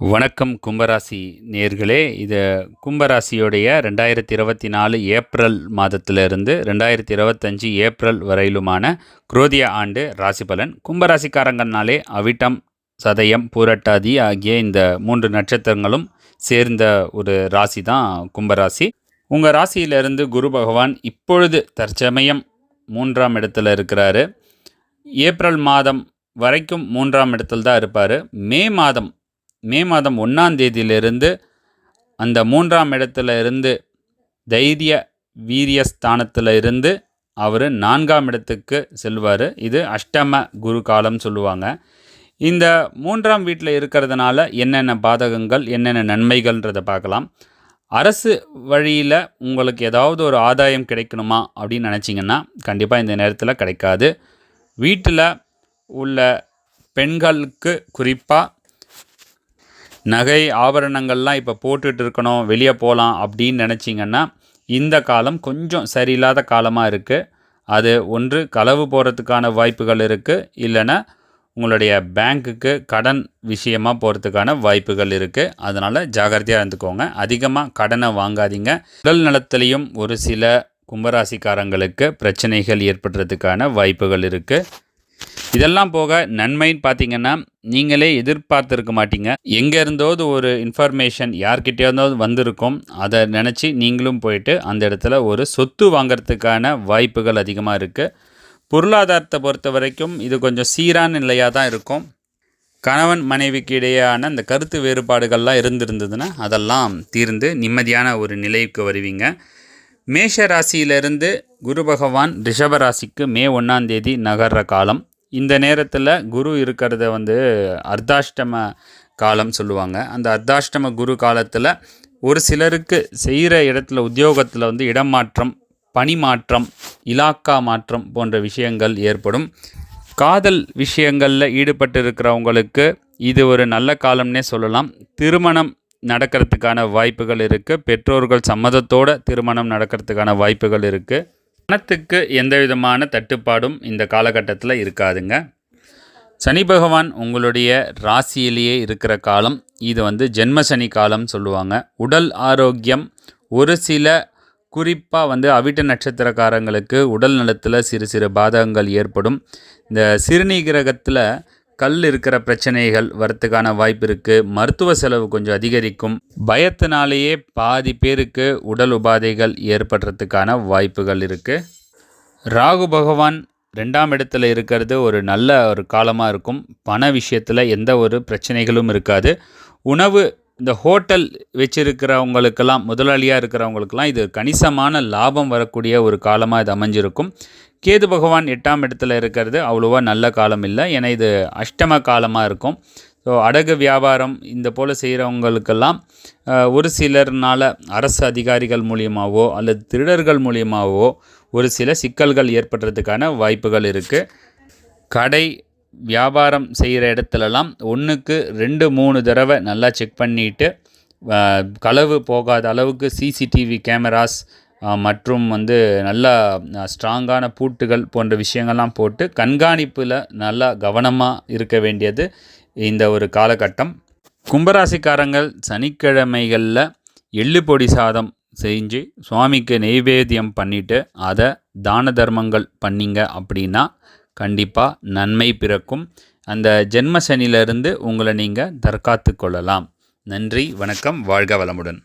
வணக்கம் கும்பராசி நேர்களே. இது கும்பராசியோடைய ரெண்டாயிரத்தி இருபத்தி நாலு ஏப்ரல் மாதத்திலிருந்து ரெண்டாயிரத்தி இருபத்தஞ்சி ஏப்ரல் வரையிலுமான குரோதிய ஆண்டு ராசி பலன். கும்பராசிக்காரங்கனாலே அவிட்டம் சதயம் பூரட்டாதி ஆகிய இந்த மூன்று நட்சத்திரங்களும் சேர்ந்த ஒரு ராசி தான் கும்பராசி. உங்கள் ராசியிலிருந்து குரு பகவான் இப்பொழுது தற்சமயம் மூன்றாம் இடத்துல இருக்கிறாரு. ஏப்ரல் மாதம் வரைக்கும் மூன்றாம் இடத்துல தான் இருப்பார். மே மாதம் மே மாதம் ஒன்றாம் தேதியிலிருந்து அந்த மூன்றாம் இடத்துல இருந்து தைரிய வீரிய ஸ்தானத்தில் இருந்து அவர் நான்காம் இடத்துக்கு செல்வார். இது அஷ்டம குரு காலம் சொல்லுவாங்க. இந்த மூன்றாம் வீட்டில் இருக்கிறதுனால என்னென்ன பாதகங்கள் என்னென்ன நன்மைகள்ன்றதை பார்க்கலாம். அரசு வழியில் உங்களுக்கு ஏதாவது ஒரு ஆதாயம் கிடைக்கணுமா அப்படின்னு நினச்சிங்கன்னா கண்டிப்பாக இந்த நேரத்தில் கிடைக்காது. வீட்டில் உள்ள பெண்களுக்கு குறிப்பாக நகை ஆபரணங்கள்லாம் இப்போ போட்டுட்டு இருக்கணும் வெளியே போகலாம் அப்படின்னு நினச்சிங்கன்னா இந்த காலம் கொஞ்சம் சரியில்லாத காலமாக இருக்குது அது ஒன்று களவு போகிறதுக்கான வாய்ப்புகள் இருக்குது இல்லைன்னா உங்களுடைய பேங்க்குக்கு கடன் விஷயமாக போகிறதுக்கான வாய்ப்புகள் இருக்குது அதனால் ஜாகிரதையாக இருந்துக்கோங்க. அதிகமாக கடனை வாங்காதீங்க. உடல் நலத்திலையும் ஒரு சில கும்பராசிக்காரங்களுக்கு பிரச்சனைகள் ஏற்படுறதுக்கான வாய்ப்புகள் இருக்குது இதெல்லாம் போக நன்மைன்னு பார்த்தீங்கன்னா நீங்களே எதிர்பார்த்துருக்க மாட்டீங்க. எங்கே இருந்தோது ஒரு இன்ஃபர்மேஷன் யார்கிட்டயாவது வந்திருக்கும் அதை நினச்சி நீங்களும் போயிட்டு அந்த இடத்துல ஒரு சொத்து வாங்கிறதுக்கான வாய்ப்புகள் அதிகமாக இருக்குது பொருளாதாரத்தை பொறுத்த வரைக்கும் இது கொஞ்சம் சீரான நிலையாக தான் இருக்கும். கணவன் மனைவிக்கு இடையேயான அந்த கருத்து வேறுபாடுகள்லாம் இருந்திருந்ததுன்னா அதெல்லாம் தீர்ந்து நிம்மதியான ஒரு நிலைக்கு வருவீங்க. மேஷ ராசியிலிருந்து குரு பகவான் ரிஷப ராசிக்கு மே ஒன்றாம் தேதி நகர்ற காலம். இந்த நேரத்தில் குரு இருக்கிறத வந்து அர்த்தாஷ்டம காலம் சொல்லுவாங்க. அந்த அர்த்தாஷ்டம குரு காலத்தில் ஒரு சிலருக்கு செய்கிற இடத்துல உத்தியோகத்தில் வந்து இடம் மாற்றம் பணி மாற்றம் இலாக்கா மாற்றம் போன்ற விஷயங்கள் ஏற்படும். காதல் விஷயங்களில் ஈடுபட்டு இருக்கிறவங்களுக்கு இது ஒரு நல்ல காலம்னே சொல்லலாம். திருமணம் நடக்கிறதுக்கான வாய்ப்புகள் இருக்குது பெற்றோர்கள் சம்மதத்தோட திருமணம் நடக்கிறதுக்கான வாய்ப்புகள் இருக்குது பணத்துக்கு எந்த விதமான தட்டுப்பாடும் இந்த காலகட்டத்தில் இருக்காதுங்க. சனி பகவான் உங்களுடைய ராசியிலேயே இருக்கிற காலம் இது வந்து ஜென்ம சனி காலம் சொல்லுவாங்க. உடல் ஆரோக்கியம் ஒரு சில குறிப்பாக வந்து அவிட்ட நட்சத்திரக்காரங்களுக்கு உடல் நலத்தில் சிறு சிறு பாதகங்கள் ஏற்படும். இந்த சிறுநீரகத்தில் கல் இருக்கிற பிரச்சனைகள் வரத்துக்கான வாய்ப்பு இருக்குது மருத்துவ செலவு கொஞ்சம் அதிகரிக்கும். பயத்தினாலேயே பாதி பேருக்கு உடல் உபாதைகள் ஏற்படுறதுக்கான வாய்ப்புகள் இருக்குது ராகு பகவான் ரெண்டாம் இடத்துல இருக்கிறது ஒரு நல்ல ஒரு காலமாக இருக்கும். பண விஷயத்தில் எந்த ஒரு பிரச்சனைகளும் இருக்காது. உணவு இந்த ஹோட்டல் வச்சிருக்கிறவங்களுக்கெல்லாம் முதலாளியாக இருக்கிறவங்களுக்கெல்லாம் இது கணிசமான லாபம் வரக்கூடிய ஒரு காலமாக இது அமைஞ்சிருக்கும். கேது பகவான் எட்டாம் இடத்துல இருக்கிறது அவ்வளோவா நல்ல காலம் இல்லை. ஏன்னா இது அஷ்டம காலமாக இருக்கும். ஸோ அடகு வியாபாரம் இந்த போல் செய்கிறவங்களுக்கெல்லாம் ஒரு சிலர்னால் அரசு அதிகாரிகள் மூலியமாகவோ அல்லது திருடர்கள் மூலியமாகவோ ஒரு சில சிக்கல்கள் ஏற்படுறதுக்கான வாய்ப்புகள் இருக்குது கடை வியாபாரம் செய்கிற இடத்துலலாம் ஒன்றுக்கு ரெண்டு மூணு தடவை நல்லா செக் பண்ணிவிட்டு களவு போகாத அளவுக்கு சிசிடிவி கேமராஸ் மற்றும் வந்து நல்லா ஸ்ட்ராங்கான பூட்டுகள் போன்ற விஷயங்கள்லாம் போட்டு கண்காணிப்பில் நல்லா கவனமாக இருக்க வேண்டியது இந்த ஒரு காலகட்டம். கும்பராசிக்காரங்கள் சனிக்கிழமைகளில் எள்ளு பொடி சாதம் செஞ்சு சுவாமிக்கு நெய்வேத்தியம் பண்ணிவிட்டு அதை தான தர்மங்கள் பண்ணிங்க அப்படின்னா கண்டிப்பாக நன்மை பிறக்கும். அந்த ஜென்ம சனியிலிருந்து உங்களை நீங்கள் தற்காத்து கொள்ளலாம். நன்றி வணக்கம் வாழ்க வளமுடன்.